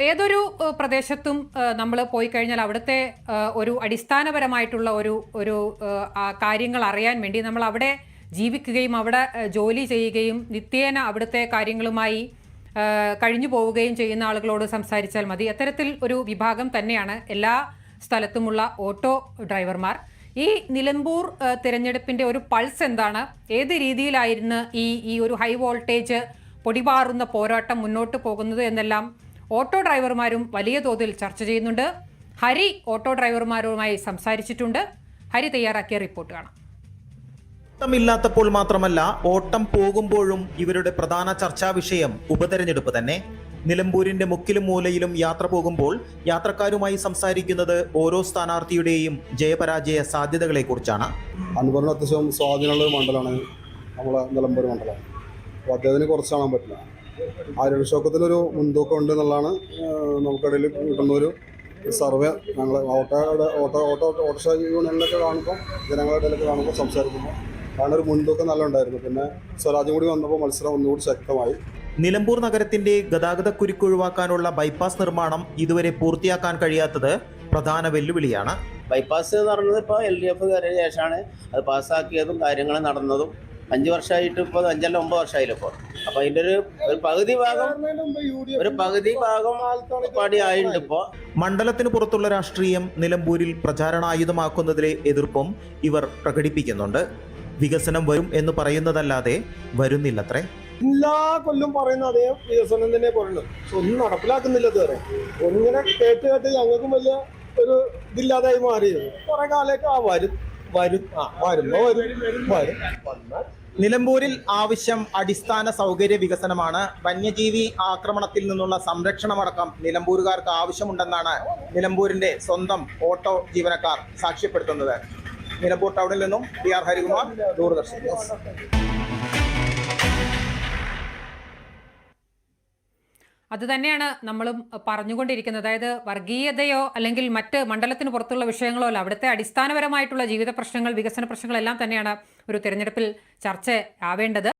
ഏതൊരു പ്രദേശത്തും നമ്മൾ പോയി കഴിഞ്ഞാൽ അവിടുത്തെ ഒരു അടിസ്ഥാനപരമായിട്ടുള്ള ഒരു ഒരു കാര്യങ്ങൾ അറിയാൻ വേണ്ടി നമ്മൾ അവിടെ ജീവിക്കുകയും അവിടെ ജോലി ചെയ്യുകയും നിത്യേന അവിടുത്തെ കാര്യങ്ങളുമായി കഴിഞ്ഞു പോവുകയും ചെയ്യുന്ന ആളുകളോട് സംസാരിച്ചാൽ മതി. അത്തരത്തിൽ ഒരു വിഭാഗം തന്നെയാണ് എല്ലാ സ്ഥലത്തുമുള്ള ഓട്ടോ ഡ്രൈവർമാർ. ഈ നിലമ്പൂർ തിരഞ്ഞെടുപ്പിന്റെ ഒരു പൾസ് എന്താണ്? ഏത് രീതിയിലായിരുന്നു ഈ ഈ ഒരു ഹൈ വോൾട്ടേജ് പൊടിപാറുന്ന പോരാട്ടം മുന്നോട്ട് പോകുന്നത് എന്നെല്ലാം ഓട്ടോ ഡ്രൈവർമാരും വലിയ തോതിൽ ചർച്ച ചെയ്യുന്നുണ്ട്. ഹരി ഓട്ടോ ഡ്രൈവർമാരുമായി സംസാരിച്ചിട്ടുണ്ട്. ഹരി തയ്യാറാക്കിയ റിപ്പോർട്ട് കാണാം. ഇല്ലാത്തപ്പോൾ മാത്രമല്ല ഓട്ടം പോകുമ്പോഴും ഇവരുടെ പ്രധാന ചർച്ചാ വിഷയം ഉപതെരഞ്ഞെടുപ്പ് തന്നെ. നിലമ്പൂരിന്റെ മുക്കിലും മൂലയിലും യാത്ര പോകുമ്പോൾ യാത്രക്കാരുമായി സംസാരിക്കുന്നത് ഓരോ സ്ഥാനാർത്ഥിയുടെയും ജയപരാജയ സാധ്യതകളെ കുറിച്ചാണ് അൻവറിന് അത്യാവശ്യം സ്വാധീനമുള്ള ഒരു മണ്ഡലമാണ് നമ്മളെ നിലമ്പൂർ മണ്ഡലം. അപ്പോൾ അദ്ദേഹത്തിന് കുറച്ച് കാണാൻ പറ്റില്ല. ആരോഗ്യശോക്കത്തിനൊരു മുൻതൂക്കം ഉണ്ട് എന്നുള്ളതാണ് നമുക്കിടയിൽ കിട്ടുന്ന ഒരു സർവേ ഞങ്ങൾ ഓട്ടോയുടെ ഓട്ടോ ഓട്ടോ ഓട്ടോറിക്ഷ യൂണിയനിലൊക്കെ കാണുമ്പോൾ ജനങ്ങളുടെ ഇടയിലൊക്കെ കാണുമ്പോൾ സംസാരിക്കുമ്പോൾ കാരണം ഒരു മുൻതൂക്കം നല്ല ഉണ്ടായിരുന്നു പിന്നെ സ്വരാജും കൂടി വന്നപ്പോൾ മത്സരം ഒന്നുകൂടി ശക്തമായി. നിലമ്പൂർ നഗരത്തിന്റെ ഗതാഗത കുരുക്ക് ഒഴിവാക്കാനുള്ള ബൈപ്പാസ് നിർമ്മാണം ഇതുവരെ പൂർത്തിയാക്കാൻ കഴിയാത്തത് പ്രധാന വെല്ലുവിളിയാണ്. ബൈപ്പാസ് എന്ന് പറഞ്ഞത് ഇപ്പോൾ എൽ ഡി എഫ് കയറിയ ശേഷമാണ്. അത് പാസ്സാക്കിയതും കാര്യങ്ങൾ നടന്നതും അഞ്ച് വർഷമായിട്ട് ഇപ്പോൾ അഞ്ചല്ല ഒമ്പത് വർഷമായില്ല ഇപ്പോൾ അപ്പോൾ അതിന്റെ ഒരു ഒരു പകുതി ഭാഗം ഒരു പകുതി ഭാഗം പാടി ആയിട്ടുണ്ട് ഇപ്പോൾ മണ്ഡലത്തിന് പുറത്തുള്ള രാഷ്ട്രീയം നിലമ്പൂരിൽ പ്രചാരണായുധമാക്കുന്നതിലെ എതിർപ്പും ഇവർ പ്രകടിപ്പിക്കുന്നുണ്ട്. വികസനം വരും എന്ന് പറയുന്നതല്ലാതെ വരുന്നില്ലത്രേ. എല്ലാ കൊല്ലം പറയുന്ന അതേ വികസനം തന്നെ പറയുന്നു പക്ഷെ ഒന്നും നടപ്പിലാക്കുന്നില്ല ഇതുവരെ. ഒന്നിങ്ങനെ കേട്ട് കേട്ട് ഞങ്ങൾക്കും വലിയ ഒരു ഇതില്ലാതായി മാറിയത്. കുറെ കാലമൊക്കെ ആ വരും. വരും. ആ വരുമ്പോ വരും വരും. നിലമ്പൂരിൽ ആവശ്യം അടിസ്ഥാന സൗകര്യ വികസനമാണ്. വന്യജീവി ആക്രമണത്തിൽ നിന്നുള്ള സംരക്ഷണമടക്കം നിലമ്പൂരുകാർക്ക് ആവശ്യമുണ്ടെന്നാണ് നിലമ്പൂരിന്റെ സ്വന്തം ഓട്ടോ ജീവനക്കാർ സാക്ഷ്യപ്പെടുത്തുന്നത്. നിലമ്പൂർ ടൗണിൽ നിന്നും പി ആർ ഹരികുമാർ ദൂരദർശൻ അത് തന്നെയാണ് നമ്മളും പറഞ്ഞുകൊണ്ടിരിക്കുന്നത്. അതായത് വർഗീയതയോ അല്ലെങ്കിൽ മറ്റ് മണ്ഡലത്തിന് പുറത്തുള്ള വിഷയങ്ങളോ അല്ല അവിടുത്തെ അടിസ്ഥാനപരമായിട്ടുള്ള ജീവിത പ്രശ്നങ്ങൾ വികസന പ്രശ്നങ്ങളെല്ലാം തന്നെയാണ് ഒരു തിരഞ്ഞെടുപ്പിൽ ചർച്ച ആവേണ്ടത്.